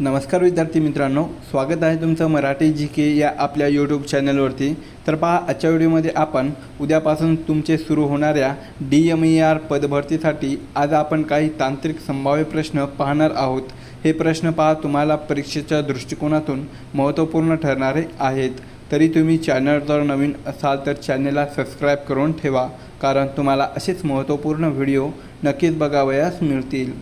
नमस्कार विद्यार्थी मित्रांनो स्वागत आहे तुमचं मराठी जी के या आपल्या यूट्यूब चॅनलवरती तर पहा आजच्या व्हिडिओमध्ये आपण उद्यापासून तुमचे सुरू होणाऱ्या डी एम ई आर पदभरतीसाठी आज आपण काही तांत्रिक संभाव्य प्रश्न पाहणार आहोत. हे प्रश्न पहा तुम्हाला परीक्षेच्या दृष्टिकोनातून महत्त्वपूर्ण ठरणारे आहेत. तरी तुम्ही चॅनलवर नवीन असाल तर चॅनलला सबस्क्राईब करून ठेवा कारण तुम्हाला असेच महत्त्वपूर्ण व्हिडिओ नक्कीच बघावयास मिळतील.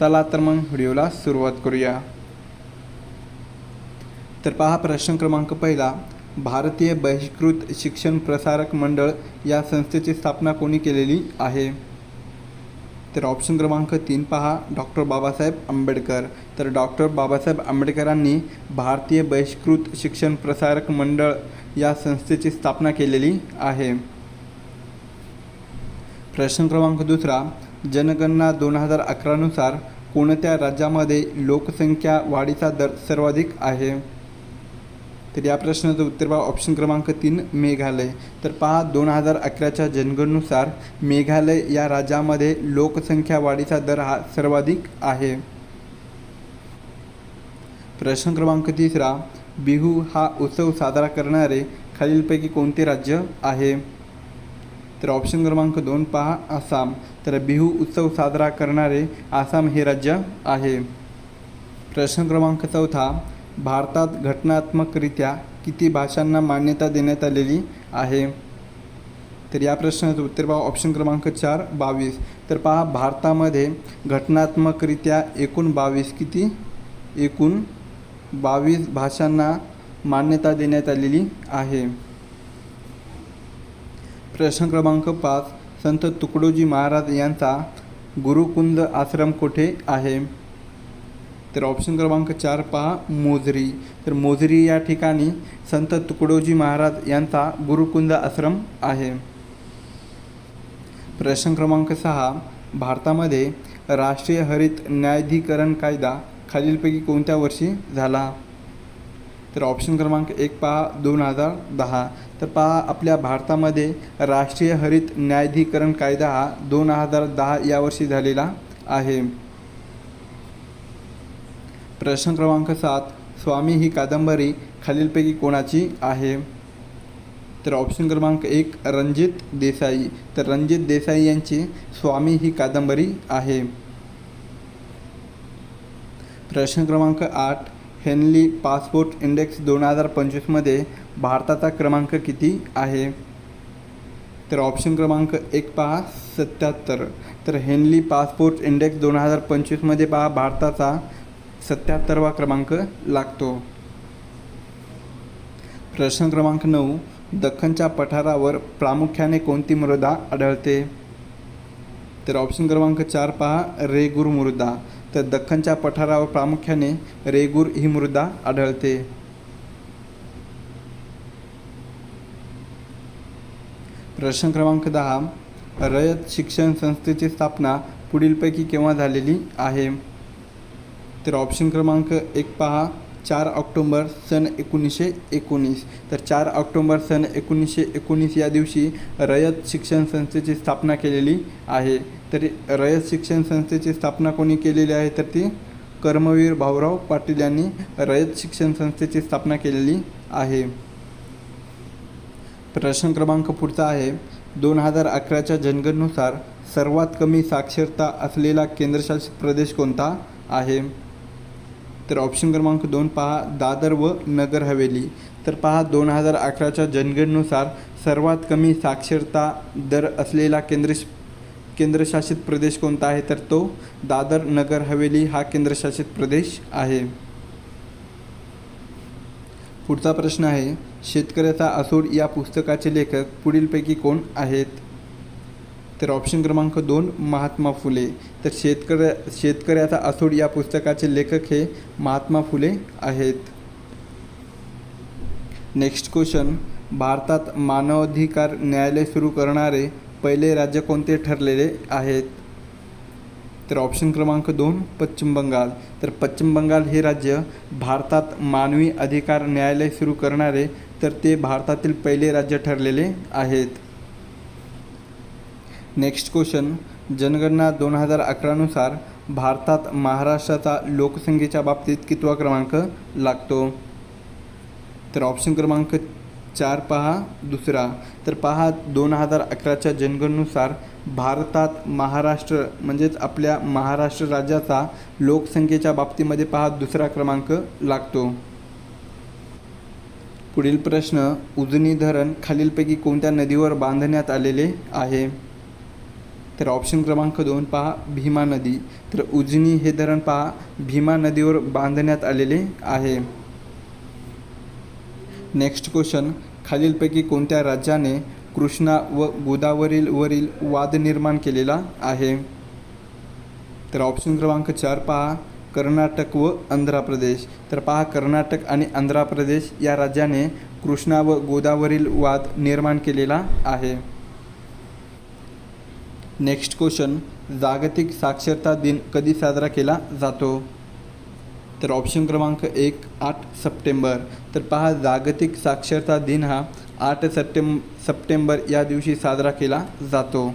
चला तर मग व्हिडिओला सुरुवात करूया. तर पहा प्रश्न क्रमांक पहिला. भारतीय बहिष्कृत शिक्षण प्रसारक मंडळ या संस्थेची स्थापना कोणी केलेली आहे? तर ऑप्शन क्रमांक तीन पहा. डॉक्टर बाबासाहेब आंबेडकर. तर डॉक्टर बाबासाहेब आंबेडकरांनी भारतीय बहिष्कृत शिक्षण प्रसारक मंडळ या संस्थेची स्थापना केलेली आहे. प्रश्न क्रमांक दुसरा. जनगणना दोन हजार अकरानुसार कोणत्या राज्यामध्ये लोकसंख्या वाढीचा दर सर्वाधिक आहे? तर या प्रश्नाचं उत्तर पहा. ऑप्शन क्रमांक तीन मेघालय. तर पहा दोन हजार अकराच्या जनगणनुसार मेघालय या राज्यामध्ये लोकसंख्या वाढीचा दर हा सर्वाधिक आहे. प्रश्न क्रमांक तिसरा बिहू हा उत्सव साजरा करणारे खालीलपैकी कोणते राज्य आहे? तर ऑप्शन क्रमांक दोन पहा आसाम. तर बिहू उत्सव साजरा करणारे आसाम हे राज्य आहे. प्रश्न क्रमांक चौथा भारतात घटनात्मकरित्या किती भाषांना मान्यता देण्यात आलेली आहे? तर या प्रश्नाचं उत्तर पहा. ऑप्शन क्रमांक चार बावीस. तर पहा भारतामध्ये घटनात्मकरित्या एकूण बावीस किती? एकूण बावीस भाषांना मान्यता देण्यात आलेली आहे. प्रश्न क्रमांक पाच संत तुकडोजी महाराज यांचा गुरुकुंद आश्रम कोठे आहे? तर ऑप्शन क्रमांक चार पहा मोजरी. तर मोजरी या ठिकाणी संत तुकडोजी महाराज यांचा गुरुकुंद आश्रम आहे. प्रश्न क्रमांक सहा भारतामध्ये राष्ट्रीय हरित न्यायाधिकरण कायदा खालीलपैकी कोणत्या वर्षी झाला? तर ऑप्शन क्रमांक एक पहा दोन हजार दहा. तर पहा आपल्या भारतामध्ये राष्ट्रीय हरित न्यायाधिकरण कायदा हा दोन हजार दहा यावर्षी झालेला आहे. प्रश्न क्रमांक सात स्वामी ही कादंबरी खालीलपैकी कोणाची आहे? तर ऑप्शन क्रमांक एक रणजित देसाई. तर रणजित देसाई यांची स्वामी ही कादंबरी आहे. प्रश्न क्रमांक आठ हेनली पासपोर्ट इंडेक्स दोन हजार पंचवीसमध्ये भारताचा क्रमांक किती आहे? तर ऑप्शन क्रमांक एक पहा सत्याहत्तर. तर हेनली पासपोर्ट इंडेक्स दोन हजार पंचवीसमध्ये पहा भारताचा सत्याहत्तरवा क्रमांक लागतो. प्रश्न क्रमांक नऊ दख्खनच्या पठारावर प्रामुख्याने कोणती मृदा आढळते? तर ऑप्शन क्रमांक चार पहा रेगूर मृदा. तर दख्खनच्या पठारावर प्रामुख्याने रेगूर ही मृदा आढळते. प्रश्न क्रमांक दहा रयत शिक्षण संस्थेची स्थापना पुढीलपैकी केव्हा झालेली आहे? तर ऑप्शन क्रमांक एक पहा. चार ऑक्टोंबर सन एकोणीसशे एकोणीस. तर चार ऑक्टोंबर सन एकोणीसशे एकोणीस या दिवशी रयत शिक्षण संस्थेची स्थापना केलेली आहे. तर रयत शिक्षण संस्थेची स्थापना कोणी केलेली आहे? तर ती कर्मवीर भाऊराव पाटील यांनी रयत शिक्षण संस्थेची स्थापना केलेली आहे. प्रश्न क्रमांक पुढचा आहे. दोन हजार अकराच्या जनगणनुसार सर्वात कमी साक्षरता असलेला केंद्रशासित प्रदेश कोणता आहे? तर ऑप्शन क्रमांक दोन पहा दादर व नगर हवेली. तर पहा दोन हजार अकराच्या जनगणनुसार सर्वात कमी साक्षरता दर असलेला केंद्र केंद्रशासित प्रदेश कोणता आहे? तर तो दादर नगर हवेली हा केंद्रशासित प्रदेश आहे. पुढचा प्रश्न आहे शेतकऱ्याचा असूड या पुस्तकाचे लेखक पुढीलपैकी कोण आहेत? तर ऑप्शन क्रमांक दोन महात्मा फुले. तर शेतकऱ्या शेतकऱ्याचा असूड या पुस्तकाचे लेखक हे महात्मा फुले आहेत. नेक्स्ट क्वेश्चन भारतात मानवाधिकार न्यायालय सुरू करणारे पहिले राज्य कोणते ठरलेले आहेत? तर ऑप्शन क्रमांक दोन पश्चिम बंगाल. तर पश्चिम बंगाल हे राज्य भारतात मानवी अधिकार न्यायालय सुरू करणारे तर ते भारतातील पहिले राज्य ठरलेले आहेत. नेक्स्ट क्वेश्चन जनगणना दोन हजार अकरानुसार भारतात महाराष्ट्राचा लोकसंख्येच्या बाबतीत कितवा क्रमांक लागतो? तर ऑप्शन क्रमांक चार पहा दुसरा. तर पहा दोन हजार अकराच्या जनगणनुसार भारतात महाराष्ट्र म्हणजेच आपल्या महाराष्ट्र राज्याचा लोकसंख्येच्या बाबतीमध्ये पहा दुसरा क्रमांक लागतो. पुढील प्रश्न. उजनी धरण खालीलपैकी कोणत्या नदीवर बांधण्यात आलेले आहे? तर ऑप्शन क्रमांक दोन पहा भीमा नदी. तर उजनी हे धरण पहा भीमा नदीवर बांधण्यात आलेले आहे. नेक्स्ट क्वेश्चन खालीलपैकी कोणत्या राज्याने कृष्णा व गोदावरील वरील वाद निर्माण केलेला आहे? तर ऑप्शन क्रमांक चार पहा कर्नाटक व आंध्र प्रदेश. तर पहा कर्नाटक आणि आंध्र प्रदेश या राज्याने कृष्णा व गोदावरील वाद निर्माण केलेला आहे. नेक्स्ट क्वेश्चन जागतिक साक्षरता दिन कधी साजरा केला जातो? तर ऑप्शन क्रमांक एक आठ सप्टेंबर. तर पहा जागतिक साक्षरता दिन हा आठ सप्टें सप्टेंबर या दिवशी साजरा केला जातो.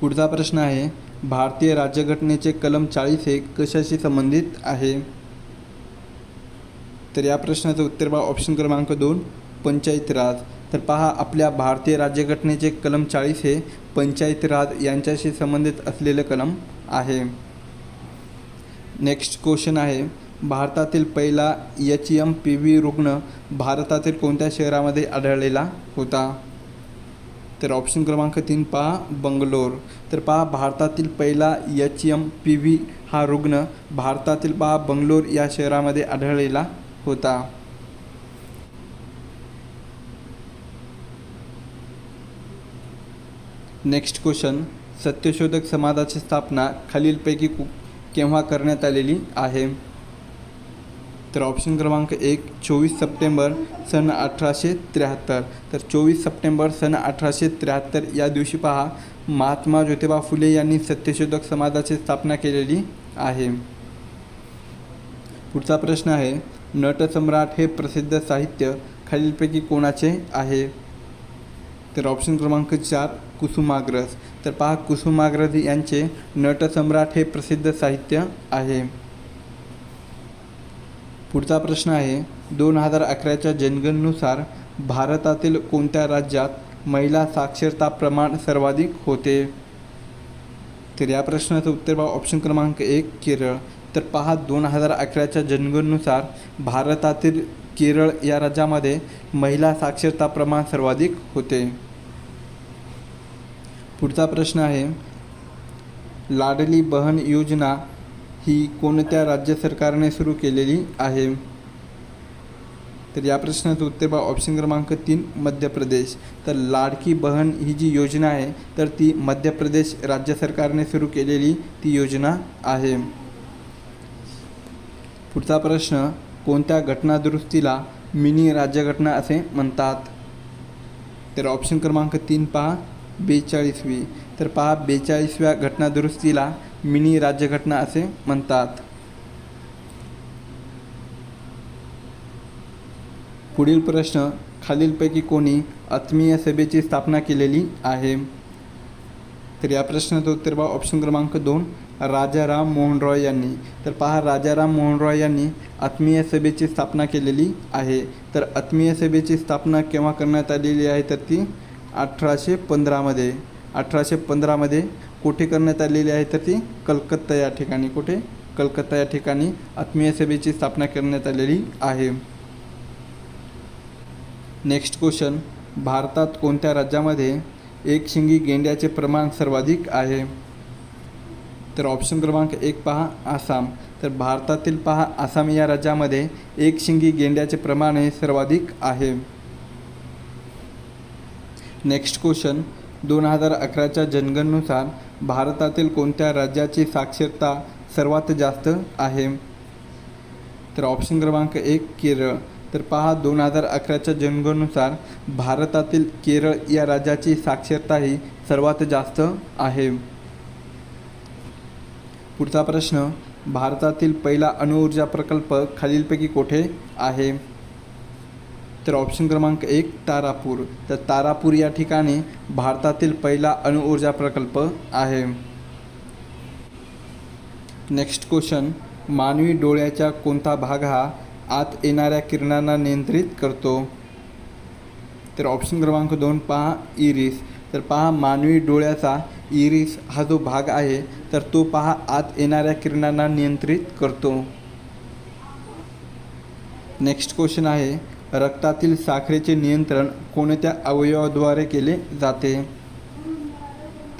पुढचा प्रश्न आहे भारतीय राज्यघटनेचे कलम चाळीस हे कशाशी संबंधित आहे? तर या प्रश्नाचं उत्तर पहा ऑप्शन क्रमांक दोन पंचायत राज तर पहा आपल्या भारतीय राज्यघटनेचे कलम चाळीस हे पंचायत राज यांच्याशी संबंधित असलेलं कलम आहे. नेक्स्ट क्वेश्चन आहे भारतातील पहिला एच एम पी व्ही रुग्ण भारतातील कोणत्या शहरामध्ये आढळलेला होता? तर ऑप्शन क्रमांक तीन पहा बंगलोर. तर पहा भारतातील पहिला एच एम पी व्ही हा रुग्ण भारतातील पहा बंगलोर या शहरामध्ये आढळलेला होता. नेक्स्ट क्वेश्चन सत्यशोधक समाजाची स्थापना खालीलपैकी कु केव्हा करण्यात आलेली आहे? तर ऑप्शन क्रमांक एक चोवीस सप्टेंबर सन अठराशे त्र्याहत्तर. तर चोवीस सप्टेंबर सन अठराशे त्र्याहत्तर या दिवशी पहा महात्मा ज्योतिबा फुले यांनी सत्यशोधक समाजाची स्थापना केलेली आहे. पुढचा प्रश्न आहे नटसम्राट हे प्रसिद्ध साहित्य खालीलपैकी कोणाचे आहे? तर ऑप्शन क्रमांक चार कुसुमाग्रज. तर पहा कुसुमाग्रज यांचे नटसम्राट हे प्रसिद्ध साहित्य आहे. पुढचा प्रश्न आहे दोन हजार अकराच्या जनगणनुसार भारतातील कोणत्या राज्यात महिला साक्षरता प्रमाण सर्वाधिक होते? तर या प्रश्नाचं उत्तर पहा ऑप्शन क्रमांक एक केरळ. तर पहा दोन हजार अकराच्या जनगणनुसार भारतातील केरळ या राज्यामध्ये महिला साक्षरता प्रमाण सर्वाधिक होते. पुढचा प्रश्न आहे लाडली बहन योजना ही कोणत्या राज्य सरकारने सुरू केलेली आहे? तर या प्रश्नाचं उत्तर बा ऑप्शन क्रमांक तीन मध्य प्रदेश. तर लाडकी बहन ही जी योजना आहे तर ती मध्य प्रदेश राज्य सरकारने सुरू केलेली ती योजना आहे. पुढचा प्रश्न कोणत्या घटनादुरुस्तीला मिनी राज्यघटना असे म्हणतात? तर ऑप्शन क्रमांक तीन पहा बेचाळीसवी. तर पहा बेचाळीसव्या घटनादुरुस्तीला मिनी राज्यघटना असे म्हणतात. पुढील प्रश्न खालीलपैकी कोणी आत्मीय सभेची स्थापना केलेली आहे? तर या प्रश्नाचं उत्तर पहा ऑप्शन क्रमांक दोन राजाराम मोहन रॉय यांनी. तर पहा राजाराम मोहन रॉय यांनी आत्मीय सभेची स्थापना केलेली आहे. तर आत्मीय सभेची स्थापना केव्हा करण्यात आलेली आहे? तर ती अठराशे पंधरामध्ये अठराशे पंधरामध्ये कुठे करण्यात आलेली आहे तर ती कलकत्ता या ठिकाणी कुठे? कलकत्ता या ठिकाणी आत्मीय सभेची स्थापना करण्यात आलेली आहे. नेक्स्ट क्वेश्चन भारतात कोणत्या राज्यामध्ये एक शिंगी गेंड्याचे प्रमाण सर्वाधिक आहे? तर ऑप्शन क्रमांक एक पहा आसाम. तर भारतातील पहा आसाम या राज्यामध्ये एक शिंगी गेंड्याचे प्रमाण हे सर्वाधिक आहे. नेक्स्ट क्वेश्चन दोन हजार अकराच्या जनगणनुसार भारतातील कोणत्या राज्याची साक्षरता सर्वात जास्त आहे? तर ऑप्शन क्रमांक एक केरळ. तर पहा दोन हजार अकराच्या जनगणनुसार भारतातील केरळ या राज्याची साक्षरता ही सर्वात जास्त आहे. पुढचा प्रश्न. भारतातील पहिला अणुऊर्जा प्रकल्प खालीलपैकी कोठे आहे? तर ऑप्शन क्रमांक एक तारापूर. तर तारापूर या ठिकाणी भारतातील पहिला अणुऊर्जा प्रकल्प आहे. नेक्स्ट क्वेश्चन मानवी डोळ्याच्या कोणता भाग हा आत येणाऱ्या किरणांना नियंत्रित करतो? तर ऑप्शन क्रमांक दोन पहा इरिस. तर पहा मानवी डोळ्याचा इरिस हा जो भाग आहे तर तो पहा आत येणाऱ्या किरणांना नियंत्रित करतो. नेक्स्ट क्वेश्चन आहे रक्तातील साखरेचे नियंत्रण कोणत्या अवयवाद्वारे केले जाते?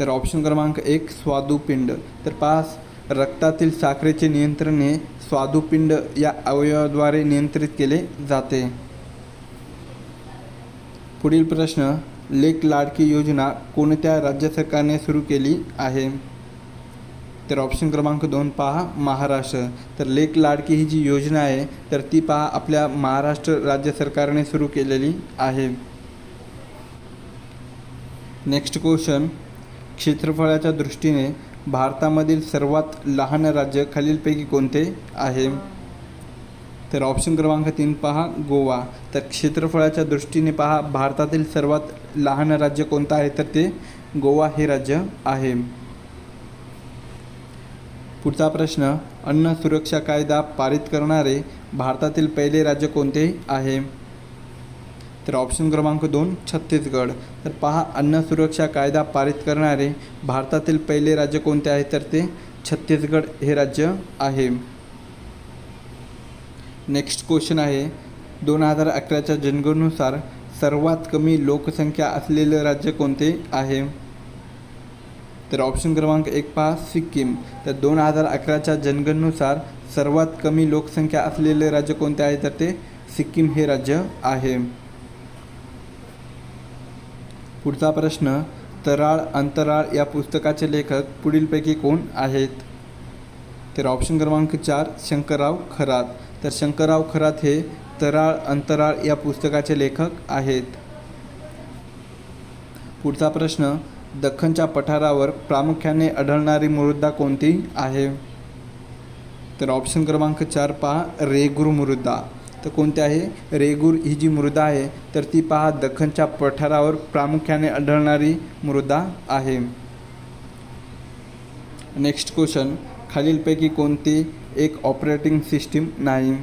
तर ऑप्शन क्रमांक एक स्वादुपिंड. तर पाच रक्तातील साखरेचे नियंत्रण हे स्वादुपिंड या अवयवाद्वारे नियंत्रित केले जाते. पुढील प्रश्न लेक लाडकी योजना कोणत्या राज्य सरकारने सुरू केली आहे? तर ऑप्शन क्रमांक दोन पहा महाराष्ट्र. तर लेक लाडकी ही जी योजना आहे तर ती पहा आपल्या महाराष्ट्र राज्य सरकारने सुरू केलेली आहे. नेक्स्ट क्वेश्चन क्षेत्रफळाच्या दृष्टीने भारतामधील सर्वात लहान राज्य खालीलपैकी कोणते आहे? तर ऑप्शन क्रमांक तीन पहा गोवा. तर क्षेत्रफळाच्या दृष्टीने पहा भारतातील सर्वात लहान राज्य कोणतं आहे? तर ते गोवा हे राज्य आहे. पुढचा प्रश्न अन्न सुरक्षा कायदा पारित करणारे भारतातील पहिले राज्य कोणते आहे? तर ऑप्शन क्रमांक दोन छत्तीसगड. तर पहा अन्न सुरक्षा कायदा पारित करणारे भारतातील पहिले राज्य कोणते आहे? तर ते छत्तीसगड हे राज्य आहे. नेक्स्ट क्वेश्चन आहे. दोन हजार अकराच्या जनगणनुसार सर्वात कमी लोकसंख्या असलेले राज्य कोणते आहे? तर ऑप्शन क्रमांक एक पहा सिक्कीम. तर दोन हजार अकराच्या जनगणनुसार सर्वात कमी लोकसंख्या असलेले राज्य कोणते आहे? तर ते सिक्कीम हे राज्य आहे. पुढचा प्रश्न तराळ अंतराळ या पुस्तकाचे लेखक पुढीलपैकी कोण आहेत? तर ऑप्शन क्रमांक चार शंकरराव खरात. तर शंकरराव खरात हे तराळ अंतराळ या पुस्तकाचे लेखक आहेत. पुढचा प्रश्न दख्खनच्या पठारावर प्रामुख्याने आढळणारी मृदा कोणती आहे? तर ऑप्शन क्रमांक चार पहा रेगूर मृदा तर कोणती आहे? रेगूर ही जी मृदा आहे तर ती पहा दख्खनच्या पठारावर प्रामुख्याने आढळणारी मृदा आहे. नेक्स्ट क्वेश्चन खालीलपैकी कोणती एक ऑपरेटिंग सिस्टीम नाही?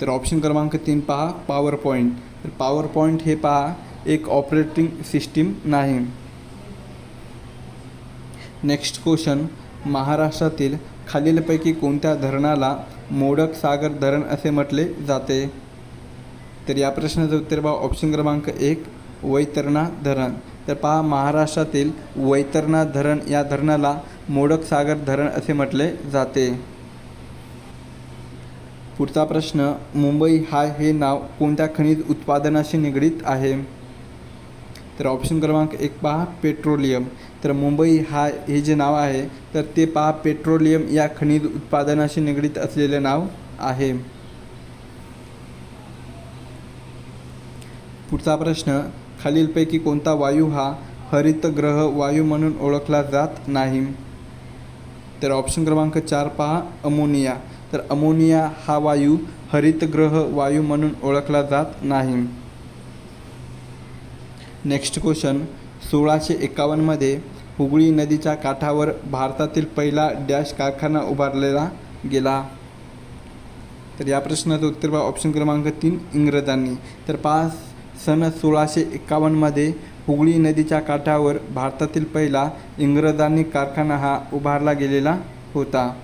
तर ऑप्शन क्रमांक तीन पहा पॉवर पॉईंट तर पॉवर पॉईंट हे पहा एक ऑपरेटिंग सिस्टीम नाही. नेक्स्ट क्वेश्चन महाराष्ट्रातील खालीलपैकी कोणत्या धरणाला मोडक सागर धरण असे म्हटले जाते? तर या प्रश्नाचं उत्तर बा ऑप्शन क्रमांक एक वैतरणा धरण. तर पहा महाराष्ट्रातील वैतरणा धरण या धरणाला मोडक सागर धरण असे म्हटले जाते. पुढचा प्रश्न मुंबई हा हे नाव कोणत्या खनिज उत्पादनाशी निगडीत आहे? तर ऑप्शन क्रमांक एक पहा पेट्रोलियम. तर मुंबई हा हे जे नाव आहे तर ते पहा पेट्रोलियम या खनिज उत्पादनाशी निगडीत असलेले नाव आहे. पुढचा प्रश्न खालीलपैकी कोणता वायू हा हरितग्रह वायू म्हणून ओळखला जात नाही? तर ऑप्शन क्रमांक चार पहा अमोनिया तर अमोनिया हा वायू हरितग्रह वायू म्हणून ओळखला जात नाही. नेक्स्ट क्वेश्चन सोळाशे एकावन्नमध्ये हुगळी नदीच्या काठावर भारतातील पहिला डॅश कारखाना उभारलेला गेला. तर या प्रश्नाचं उत्तर पहा. ऑप्शन क्रमांक तीन इंग्रजांनी. तर पाच सन सोळाशे एकावन्नमध्ये हुगळी नदीच्या काठावर भारतातील पहिला इंग्रजांनी कारखाना हा उभारला गेलेला होता.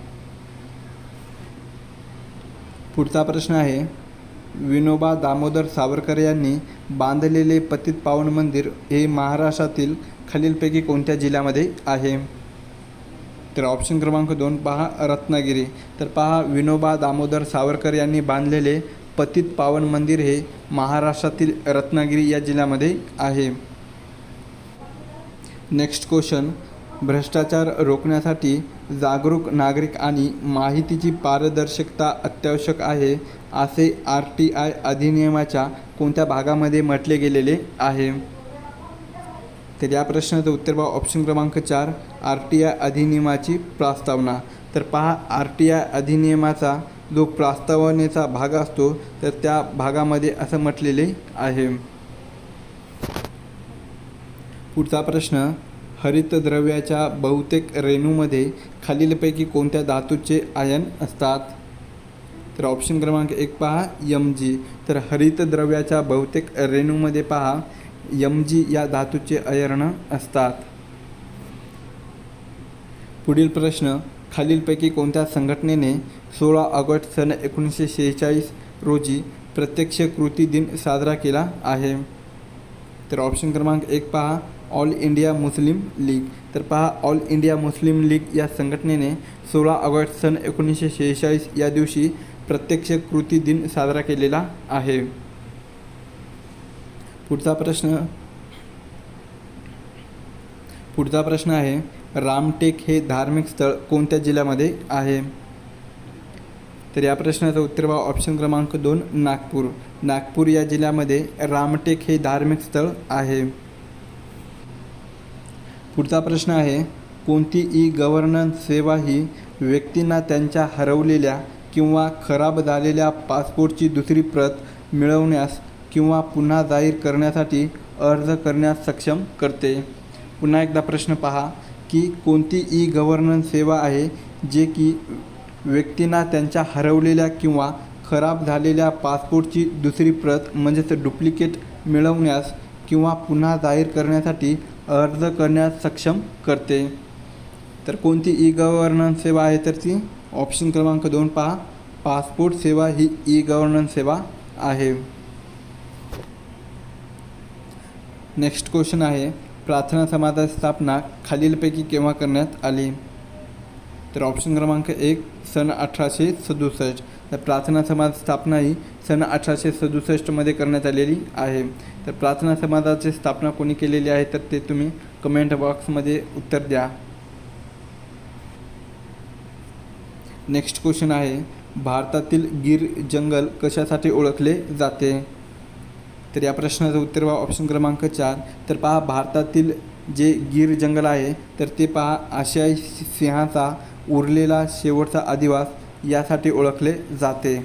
पुढचा प्रश्न आहे विनोबा दामोदर सावरकर यांनी बांधलेले पतित पावन मंदिर हे महाराष्ट्रातील खालीलपैकी कोणत्या जिल्ह्यामध्ये आहे? तर ऑप्शन क्रमांक दोन पहा रत्नागिरी. तर पहा विनोबा दामोदर सावरकर यांनी बांधलेले पतित पावन मंदिर हे महाराष्ट्रातील रत्नागिरी या जिल्ह्यामध्ये आहे. नेक्स्ट क्वेश्चन भ्रष्टाचार रोखण्यासाठी जागरूक नागरिक आणि माहितीची पारदर्शकता अत्यावश्यक आहे असे आर टी आय अधिनियमाच्या कोणत्या भागामध्ये म्हटले गेलेले आहे? तर या प्रश्नाचं उत्तर पहा ऑप्शन क्रमांक चार आर टी आय अधिनियमाची प्रस्तावना. तर पहा आर टी आय अधिनियमाचा जो प्रस्तावनेचा भाग असतो तर त्या भागामध्ये असं म्हटलेले आहे. पुढचा प्रश्न हरितद्रव्याच्या बहुतेक रेणूमध्ये खालीलपैकी कोणत्या धातूचे आयन असतात? तर ऑप्शन क्रमांक एक पहा यम जी तर हरितद्रव्याच्या बहुतेक रेणूमध्ये पहा यम जी या धातूचे अयर्ण असतात. पुढील प्रश्न खालीलपैकी कोणत्या संघटनेने सोळा ऑगस्ट सन एकोणीसशे शेहेचाळीस रोजी प्रत्यक्ष कृती दिन साजरा केला आहे? तर ऑप्शन क्रमांक एक पहा ऑल इंडिया मुस्लिम लीग तर पहा ऑल इंडिया मुस्लिम लीग या संघटनेने सोळा ऑगस्ट सन एकोणीसशे शेहेचाळीस या दिवशी प्रत्यक्ष कृती दिन साजरा केलेला आहे. पुढचा प्रश्न. पुढचा प्रश्न आहे रामटेक हे धार्मिक स्थळ कोणत्या जिल्ह्यामध्ये आहे? तर या प्रश्नाचं उत्तर बा ऑप्शन क्रमांक दोन नागपूर. नागपूर या जिल्ह्यामध्ये रामटेक हे धार्मिक स्थळ आहे. पुढचा प्रश्न आहे कोणती ई गव्हर्नन्स सेवा ही व्यक्तींना त्यांच्या हरवलेल्या किंवा खराब झालेल्या पासपोर्टची दुसरी प्रत मिळवण्यास किंवा पुन्हा जाहीर करण्यासाठी अर्ज करण्यास सक्षम करते. पुन्हा एकदा प्रश्न पहा की कोणती ई गव्हर्नन्स सेवा आहे जे की व्यक्तींना त्यांच्या हरवलेल्या किंवा खराब झालेल्या पासपोर्टची दुसरी प्रत म्हणजेच डुप्लिकेट मिळवण्यास किंवा पुन्हा जाहीर करण्यासाठी अर्ज करण्यास सक्षम करते. तर कोणती ई गव्हर्नन्स सेवा आहे तर ती? ऑप्शन क्रमांक दोन पहा. पासपोर्ट सेवा ही ई गव्हर्नन्स सेवा आहे. नेक्स्ट क्वेश्चन आहे. प्रार्थना समाजाची स्थापना खालीलपैकी केव्हा करण्यात आली? तर ऑप्शन क्रमांक एक सन अठराशे सदुसष्ट. तर प्रार्थना समाज स्थापना ही सन अठराशे सदुसष्टमध्ये करण्यात आलेली आहे. तर प्रार्थना समाजाची स्थापना कोणी केलेली आहे? तर ते तुम्ही कमेंट बॉक्समध्ये उत्तर द्या. नेक्स्ट क्वेश्चन आहे भारतातील गिर जंगल कशासाठी ओळखले जाते? तर या प्रश्नाचं उत्तर पहा ऑप्शन क्रमांक चार. तर पहा भारतातील जे गिर जंगल आहे तर ते पहा आशियाई सिंहाचा उरलेला शेवटचा अधिवास यासाठी ओळखले जाते.